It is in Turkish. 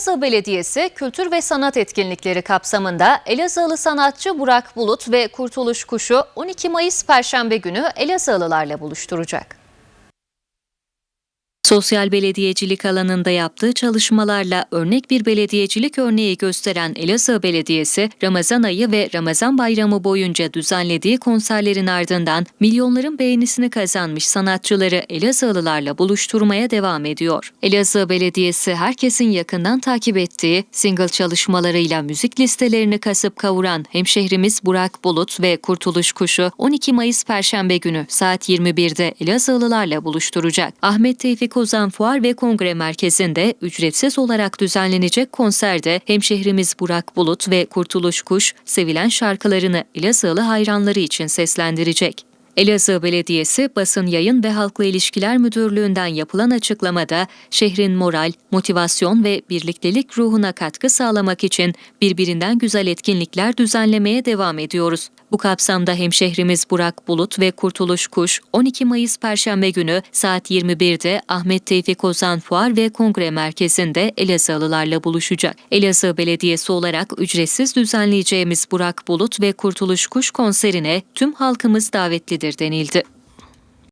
Elazığ Belediyesi kültür ve sanat etkinlikleri kapsamında Elazığlı sanatçı Burak Bulut ve Kurtuluş Kuşu 12 Mayıs Perşembe günü Elazığlılarla buluşturacak. Sosyal belediyecilik alanında yaptığı çalışmalarla örnek bir belediyecilik örneği gösteren Elazığ Belediyesi, Ramazan ayı ve Ramazan bayramı boyunca düzenlediği konserlerin ardından milyonların beğenisini kazanmış sanatçıları Elazığlılarla buluşturmaya devam ediyor. Elazığ Belediyesi herkesin yakından takip ettiği single çalışmalarıyla müzik listelerini kasıp kavuran hemşehrimiz Burak Bulut ve Kurtuluş Kuşu 12 Mayıs Perşembe günü saat 21'de Elazığlılarla buluşturacak. Ahmet Tevfik Ozan Fuar ve Kongre Merkezi'nde ücretsiz olarak düzenlenecek konserde hemşehrimiz Burak Bulut ve Kurtuluş Kuş sevilen şarkılarını Elazığlı hayranları için seslendirecek. Elazığ Belediyesi Basın Yayın ve Halkla İlişkiler Müdürlüğü'nden yapılan açıklamada şehrin moral, motivasyon ve birliktelik ruhuna katkı sağlamak için birbirinden güzel etkinlikler düzenlemeye devam ediyoruz. Bu kapsamda hemşehrimiz Burak Bulut ve Kurtuluş Kuş 12 Mayıs Perşembe günü saat 21'de Ahmet Tevfik Ozan Fuar ve Kongre Merkezi'nde Elazığlılarla buluşacak. Elazığ Belediyesi olarak ücretsiz düzenleyeceğimiz Burak Bulut ve Kurtuluş Kuş konserine tüm halkımız davetlidir denildi.